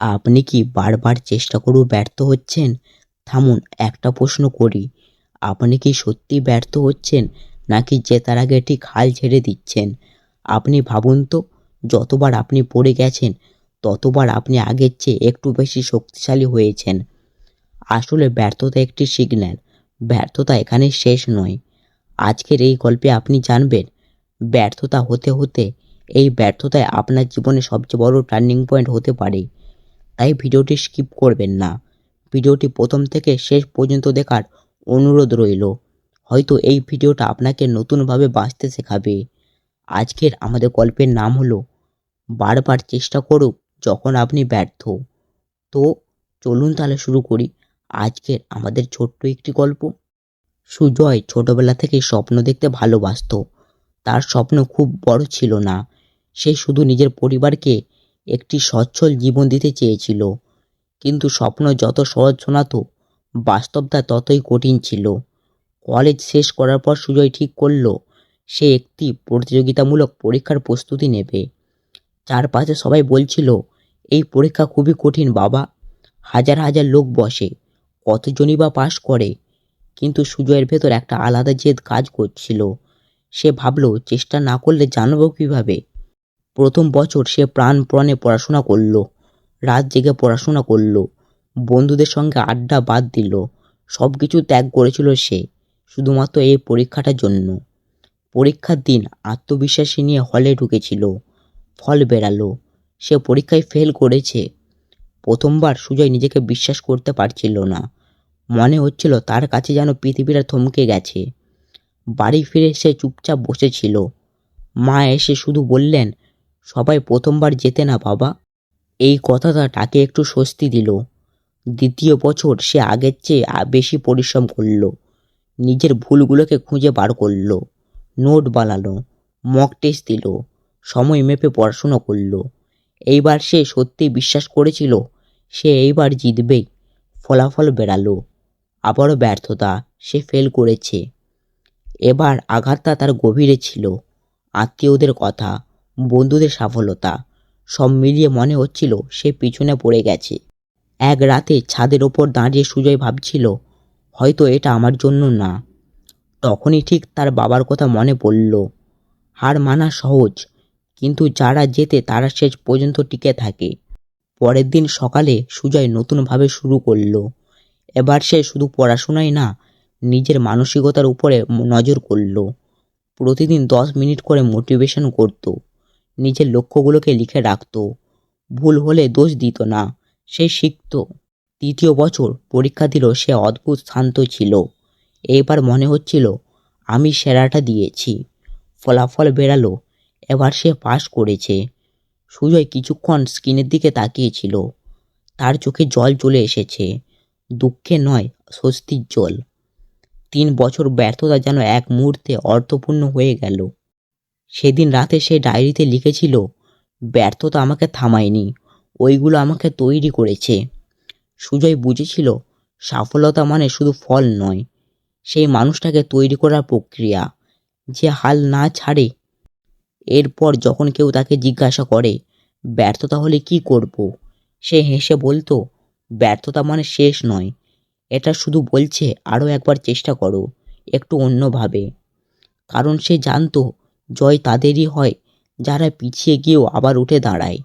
আপনি কি বারবার চেষ্টা করেও ব্যর্থ হচ্ছেন? থামুন, একটা প্রশ্ন করি। আপনি কি সত্যি ব্যর্থ হচ্ছেন, নাকি জেতার আগে ঠিক হাল ছেড়ে দিচ্ছেন? আপনি ভাবুন তো, যতবার আপনি পড়ে গেছেন, ততবার আপনি আগের চেয়ে একটু বেশি শক্তিশালী হয়েছেন। আসলে ব্যর্থতা একটি সিগন্যাল ব্যর্থতা এখানে শেষ নয়। আজকের এই গল্পে আপনি জানবেন, ব্যর্থতা হতে হতে এই ব্যর্থতায় আপনার জীবনে সবচেয়ে বড় টার্নিং পয়েন্ট হতে পারে। তাই ভিডিওটি স্কিপ করবেন না। ভিডিওটি প্রথম থেকে শেষ পর্যন্ত দেখার অনুরোধ রইল। হয়তো এই ভিডিওটা আপনাকে নতুনভাবে বাঁচতে শেখাবে। আজকের আমাদের গল্পের নাম হলো, বারবার চেষ্টা করুক যখন আপনি ব্যর্থ। তো চলুন তাহলে শুরু করি আজকের আমাদের ছোট্ট একটি গল্প। সুজয় ছোটবেলা থেকে স্বপ্ন দেখতে ভালোবাসতো। তার স্বপ্ন খুব বড় ছিল না। সে শুধু নিজের পরিবারকে একটি সচ্ছল জীবন দিতে চেয়েছিল। কিন্তু স্বপ্ন যত সহজ শোনাতো, বাস্তবতা ততই কঠিন ছিল। কলেজ শেষ করার পর সুজয় ঠিক করল, সে একটি প্রতিযোগিতামূলক পরীক্ষার প্রস্তুতি নেবে। চারপাশে সবাই বলছিল, এই পরীক্ষা খুবই কঠিন বাবা। হাজার হাজার লোক বসে, কতজনই বা পাশ করে? কিন্তু সুজয়ের ভেতর একটা আলাদা জেদ কাজ করছিল। সে ভাবলো, চেষ্টা না করলে জানব কীভাবে? প্রথম বছর সে প্রাণপণে পড়াশোনা করল, রাত জেগে পড়াশোনা করল, বন্ধুদের সঙ্গে আড্ডা বাদ দিল সব কিছু ত্যাগ করেছিল সে, শুধুমাত্র এই পরীক্ষাটার জন্য। পরীক্ষার দিন আত্মবিশ্বাসী নিয়ে হলে ঢুকেছিল, ফল বেরালো, সে পরীক্ষায় ফেল করেছে, প্রথমবার সুজয় নিজেকে বিশ্বাস করতে পারছিল না, মনে হচ্ছিল তার কাছে যেন পৃথিবীটা থমকে গেছে। বাড়ি ফিরে সে চুপচাপ বসেছিল, মা এসে শুধু বললেন সবাই প্রথমবার যেতে না বাবা। এই কথাটা তাকে একটু স্বস্তি দিল। দ্বিতীয় বছর সে আগের চেয়ে বেশি পরিশ্রম করল। নিজের ভুলগুলোকে খুঁজে বার করল। নোট বানালো মক টেস্ট দিল, সময় মেপে পড়াশুনো করল। এইবার সে সত্যি বিশ্বাস করেছিল, সে এইবার জিতবেই। ফলাফল বেরালো আবারও ব্যর্থতা সে ফেল করেছে। এবার আঘাতটা তার গভীরে ছিল, আত্মীয়দের কথা বন্ধুদের সফলতা সব মিলিয়ে মনে হচ্ছিল সে পিছনে পড়ে গেছে। এক রাতে ছাদের ওপর দাঁড়িয়ে সুজয় ভাবছিল, হয়তো এটা আমার জন্য না। তখনই ঠিক তার বাবার কথা মনে পড়ল। হার মানা সহজ, কিন্তু যারা যেতে তারা শেষ পর্যন্ত টিকে থাকে। পরের দিন সকালে সুজয় নতুনভাবে শুরু করল। এবার সে শুধু পড়াশোনাই না, নিজের মানসিকতার উপরে নজর করল। প্রতিদিন দশ মিনিট করে মোটিভেশন করত। নিজের লক্ষ্যগুলোকে লিখে রাখতো। ভুল হলে দোষ দিত না। সে শিখতো। তৃতীয় বছর পরীক্ষা দিল, সে অদ্ভুত শান্ত ছিল। এইবার মনে হচ্ছিল, আমি সেরাটা দিয়েছি। ফলাফল বেরালো, এবার সে পাশ করেছে। সুজয় কিছুক্ষণ স্ক্রিনের দিকে তাকিয়েছিল। তার চোখে জল চলে এসেছে। দুঃখে নয়, স্বস্তির জল। তিন বছর ব্যর্থতা যেন এক মুহূর্তে অর্থপূর্ণ হয়ে গেল। সেদিন রাতে সে ডায়েরিতে লিখেছিল, ব্যর্থতা আমাকে থামায়নি, ওইগুলো আমাকে তৈরি করেছে। সুজয় বুঝেছিল সফলতা মানে শুধু ফল নয়, সেই মানুষটাকে তৈরি করার প্রক্রিয়া, যে হাল না ছাড়ে। এরপর যখন কেউ তাকে জিজ্ঞাসা করে, ব্যর্থতা হলে কি করব? সে হেসে বলতো, ব্যর্থতা মানে শেষ নয়, এটা শুধু বলছে আরও একবার চেষ্টা করো, একটু অন্যভাবে। কারণ সে জানতো জয় তাদেরই হয়। যারা পিছিয়ে গিয়েও আবার উঠে দাঁড়ায়।